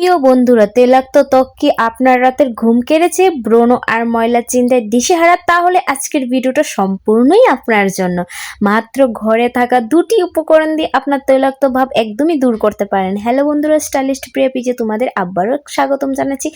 প্রিয় বন্ধুরা তেলাক্ত ত্বক কি আপনার রাতের ঘুম কেড়েছে? ব্রণ আর ময়লার চিন্তায় দিশেহারা? তাহলে আজকের ভিডিওটা সম্পূর্ণই আপনার জন্য। মাত্র ঘরে থাকা দুটি উপকরণ দিয়ে আপনার তৈলাক্ত ভাব একদমই দূর করতে পারেন। হ্যালো বন্ধুরা, স্টাইলিস্ট প্রিয়া পিজে তোমাদের আবারও স্বাগতম জানাচ্ছি।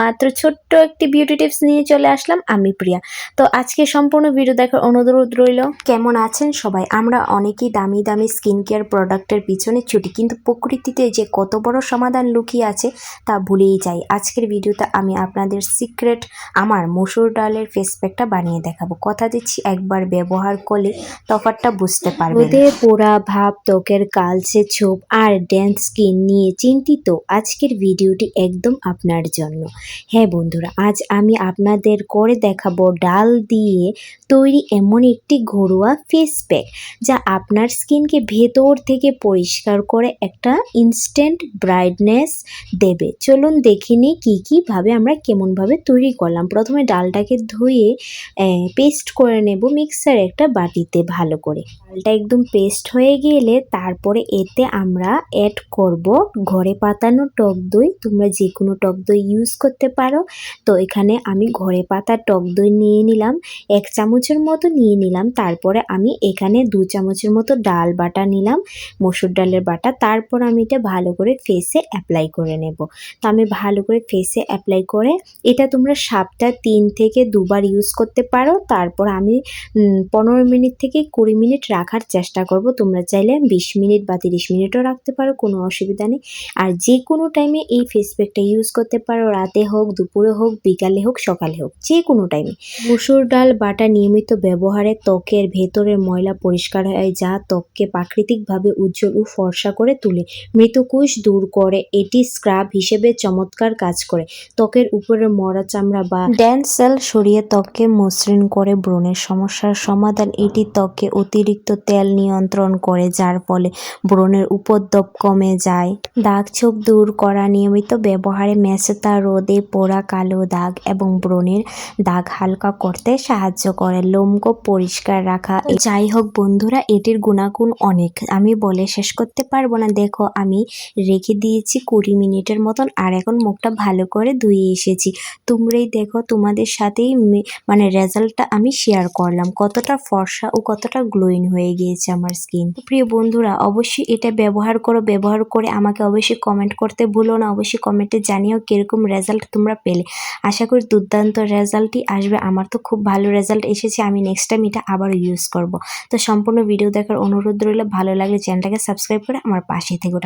মাত্র ছোট্ট একটি বিউটি টিপস নিয়ে চলে আসলাম আমি প্রিয়া। তো আজকে সম্পূর্ণ ভিডিও দেখার অনুরোধ রইল। কেমন আছেন সবাই? আমরা অনেকেই দামি দামি স্কিন কেয়ার প্রোডাক্টের পিছনে ছুটি, কিন্তু প্রকৃতিতে যে কত বড় সমাধান লুকিয়ে আছে তা ভুলেই যাই। আজকের ভিডিওতে আমি আপনাদের সিক্রেট আমার মসুর ডালের ফেস প্যাকটা বানিয়ে দেখাবো। কথা দিচ্ছি একবার ব্যবহার করলে তফাৎটা বুঝতে পারবে রোদে পোড়া ভাব, ত্বকের কালচে ছোপ আর ড্যান্স স্কিন নিয়ে চিন্তিত আজকের ভিডিওটি একদম আপনার জন্য। হ্যাঁ বন্ধুরা, আজ আমি আপনাদের করে দেখাবো ডাল দিয়ে তৈরি এমন একটি ঘরোয়া ফেস প্যাক যা আপনার স্কিনকে ভেতর থেকে পরিষ্কার করে একটা ইনস্ট্যান্ট ব্রাইটনেস দেবে। চলুন দেখে নিই কী কীভাবে আমরা কেমনভাবে তৈরি করলাম। প্রথমে ডালটাকে ধুয়ে পেস্ট করে নেব মিক্সার একটা বাটিতে ভালো করে। ডালটা একদম পেস্ট হয়ে গেলে তারপরে এতে আমরা অ্যাড করব ঘরে পাতানো টক দই। তোমরা যে কোনো টক দই ইউজ করতে পারো। তো এখানে আমি ঘরে পাতা টক দই নিয়ে নিলাম, এক চামচের মতো নিয়ে নিলাম। তারপরে আমি এখানে দু চামচের মতো ডাল বাটা নিলাম, মসুর ডালের বাটা। তারপর আমি এটা ভালো করে ফেসে অ্যাপ্লাই করে নেব। তো আমি ভালো করে ফেসে অ্যাপ্লাই করে এটা তোমরা সপ্তাহ তিন থেকে দুবার ইউজ করতে পারো। তারপর আমি পনেরো মিনিট থেকে কুড়ি মিনিট রাখার চেষ্টা করব। তোমরা চাইলে বিশ মিনিট বা তিরিশ মিনিটও রাখতে পারো, কোনো অসুবিধা নেই। আর যে কোনো টাইমে এই ফেস প্যাকটা ইউজ করতে পারো, রাতে হোক, দুপুরে হোক, বিকালে হোক, সকালে হোক যে কোনো টাইমে মুসুর ডাল, বাটা নিয়মিত ব্যবহারে ত্বকের ভেতরের ময়লা পরিষ্কার হয়, যা ত্বককে প্রাকৃতিকভাবে উজ্জ্বল ও ফর্সা করে তোলে। মৃতকোষ দূর করে, এটি স্ক্রাব হিসেবে চমৎকার কাজ করে। ত্বকের উপরে মরা চামড়া বা ড্যান্স সেল সরিয়ে ত্বককে মসৃণ করে ব্রণের সমস্যার সমাধান। এটি ত্বকে অতিরিক্ত তেল নিয়ন্ত্রণ করে, যার ফলে ব্রণের উপদ্রব কমে যায়। দাগ ছোপ দূর করা নিয়মিত ব্যবহারে মেসেতা রোদে পোড়া কালো দাগ এবং ব্রণের দাগ হালকা করতে সাহায্য করে। লোমকূপ পরিষ্কার রাখা যাই হোক বন্ধুরা, এটির গুণাগুণ অনেক। আমি বলে শেষ করতে পারব না। দেখো, আমি রেখে দিয়েছি কুড়ি মিনিটের মতন আর এখন মুখটা ভালো করে ধুয়ে এসেছি। তোমরাই দেখো তোমাদের সাথেই মানে রেজাল্টটা আমি শেয়ার করলাম। কতটা ফর্সা ও কতটা গ্লোয়িং হয়ে গিয়েছে আমার স্কিন প্রিয় বন্ধুরা, অবশ্যই এটা ব্যবহার করো, ব্যবহার করে আমাকে অবশ্যই কমেন্ট করতে ভুলো না। অবশ্যই কমেন্টে জানিও কীরকম রেজাল্ট তোমরা পেলে। আশা করি দুর্দান্ত রেজাল্টই আসবে। আমার তো খুব ভালো রেজাল্ট এসেছে। আমি নেক্সট টাইম এটা আবারও ইউজ করব। তো সম্পূর্ণ ভিডিও দেখার অনুরোধ রইলে। ভালো লাগলে চ্যানেলটাকে সাবস্ক্রাইব করে আমার পাশে থেকে।